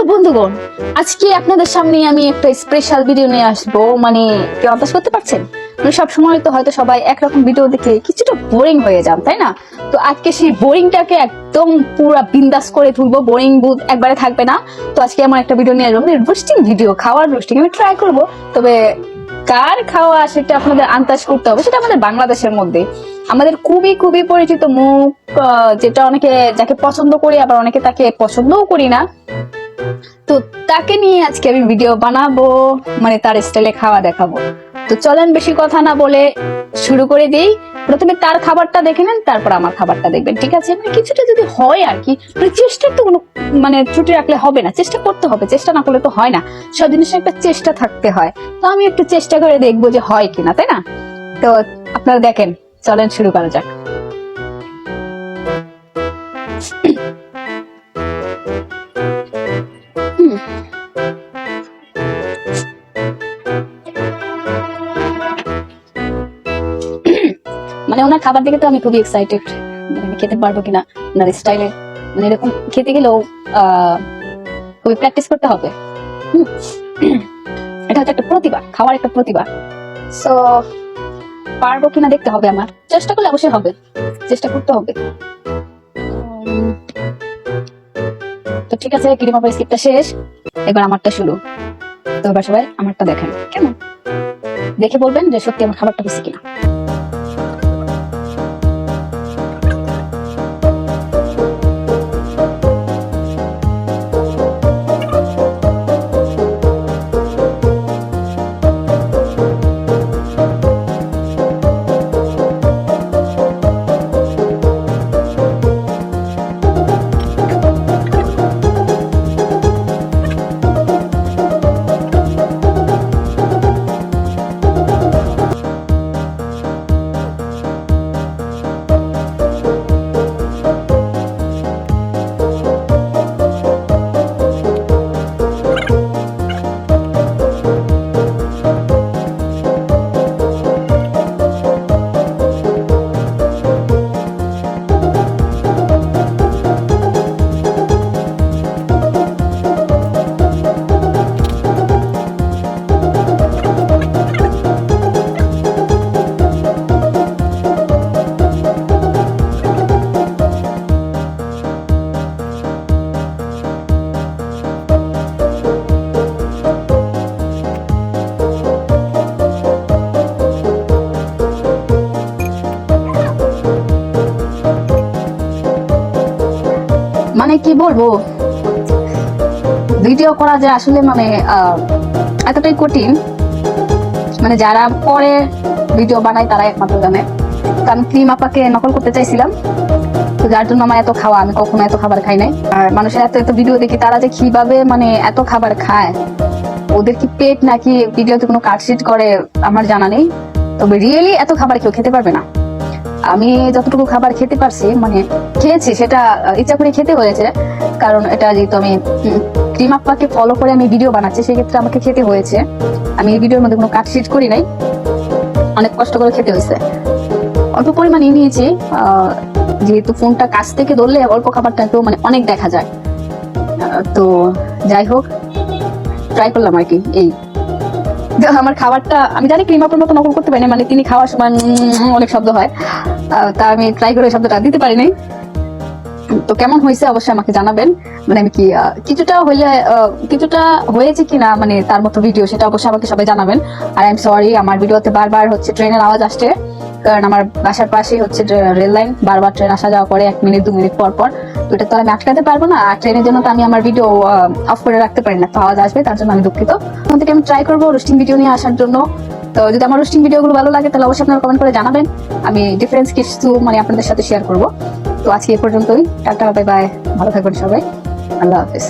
Hello বন্ধুগণ, আজকে আপনাদের সামনে আমি একটা স্পেশাল ভিডিও নিয়ে আসব। মানে কি অভ্যাস করতে পারছেন? মানে সবসময় তো হয়তো সবাই একরকম ভিডিও দেখে কিছুটা বোরিং হয়ে যান, তাই না? তো আজকে সেই বোরিংটাকে একদম পুরা বিন্দাস করে তুলবো। বোরিং বুথ একবারে থাকবে না। তো আজকে আমার একটা ভিডিও নিয়ে আসব। রোস্টিং ভিডিও খাওয়ার রোস্টিং আমি ট্রাই করব। তবে কার খাওয়া সেটা আপনাদের আন্দাজ করতে হবে, সেটা আমাদের বাংলাদেশের মধ্যে। আমাদের খুবই খুবই পরিচিত মুখ যেটা অনেকে যাকে পছন্দ করি, আবার অনেকে তাকে পছন্দও করি না। তো তাকে নিয়ে আজকে আমি ভিডিও বানাবো মানে তার স্টাইলে খাওয়া দেখাবো। তো চলেন বেশি কথা না বলে শুরু করে দিই। প্রথমে তার খাবারটা দেখে নেন, তারপর আমার খাবারটা দেখবেন, ঠিক আছে? মানে কিছুটা যদি হয় আর কি মানে চেষ্টার তো কোনো মানে ত্রুটি রাখলে হবে না, চেষ্টা করতে হবে, চেষ্টা না করলে তো হয় না। সব জিনিসের একটা চেষ্টা থাকতে হয়। তো আমি একটু চেষ্টা করে দেখব যে হয় কিনা, তাই না? তো আপনারা দেখেন, চলেন শুরু করা যাক। মানে ওনার খাবার দেখে তো আমি খুবই এক্সাইটেড মানে খেতে পারব কিনা, ওনার স্টাইলে মানে এরকম খেতে গেলেও খুবই প্র্যাকটিস করতে হবে। এটা হচ্ছে একটা প্রতিভা, খাওয়ার একটা প্রতিভা। সো পারব কিনা দেখতে হবে আমার। চেষ্টা করলে অবশ্যই হবে। চেষ্টা করতে হবে। তো ঠিক আছে, কিরিমা স্কিপটা শেষ? এবার আমারটা শুরু। তো এবার সবাই আমারটা দেখেন, কেমন? দেখে বলবেন যে সত্যি আমার খাবারটা বেশি কিনা। মানে কি বলব? ভিডিও করা যে আসলে মানে এতটাই কঠিন। মানে যারা পরে ভিডিও বানায় তারা একমাত্র জানে। কারণ ক্রিম আপাকে নকল করতে চাইছিলাম। তো যার জন্য আমার এত খাওয়া, আমি কখনো এত খাবার খাই নাই। আর মানুষের এত এত ভিডিও দেখি, তারা যে কীভাবে মানে এত খাবার খায়। ওদের কি পেট নাকি ভিডিওতে কোনো কাটশিট করে, আমার জানা নেই। তবে রিয়েলি এত খাবার কেউ খেতে পারবে না। আমি যতটুকু খাবার খেতে পারছি মানে খেয়েছি, সেটা ইচ্ছা করে খেতে হয়েছে। কারণ এটা যেহেতু আমি ক্রিম আপ্পাকে ফলো করে আমি ভিডিও বানাচ্ছি, সেক্ষেত্রে আমাকে খেতে হয়েছে। আমি এই ভিডিওর মধ্যে কোনো কাটশিট করি নাই। অনেক কষ্ট করে খেতে হয়েছে। অল্প পরিমাণে নিয়েছি যেহেতু ফোনটা কাছ থেকে ধরলে অল্প খাবারটাকেও মানে অনেক দেখা যায়। তো যাই হোক ট্রাই করলাম আর কি, এই আমার খাবারটা, আমি জানি ক্রিম আপনার মতো নকল করতে পারি না মানে তিনি খাওয়ার সময় অনেক শব্দ হয়। তা আমি ট্রাই করে শব্দটা দিতে পারি নাই। তো কেমন হয়েছে অবশ্যই আমাকে জানাবেন। মানে আমি কি কিছুটা হইলে কিছুটা হয়েছে কিনা মানে তার মতো ভিডিও সেটা অবশ্যই আমাকে সবাই জানাবেন। আর আই এম সরি আমার ভিডিওতে বারবার হচ্ছে ট্রেনের আওয়াজ আসছে। কারণ আমার বাসার পাশেই হচ্ছে রেল লাইন, বারবার ট্রেন আসা যাওয়া করে এক মিনিট, দু মিনিট পর পর। তো এটা তো আমি আটকাতে পারব না, আর ট্রেনের জন্য তো আমি আমার ভিডিও অফ করে রাখতে পারি না, তো আওয়াজ আসবে, তার জন্য আমি দুঃখিত। তখন থেকে আমি ট্রাই করব রোস্টিং ভিডিও নিয়ে আসার জন্য। তো যদি আমার রোস্টিং ভিডিওগুলো ভালো লাগে, তাহলে অবশ্যই আপনারা কমেন্ট করে জানাবেন। আমি ডিফারেন্স কিছু মানে আপনাদের সাথে শেয়ার করব। তো আজকে এ পর্যন্তই। টাটা বাই বাই ভালো থাকবেন সবাই। আল্লাহ হাফিজ।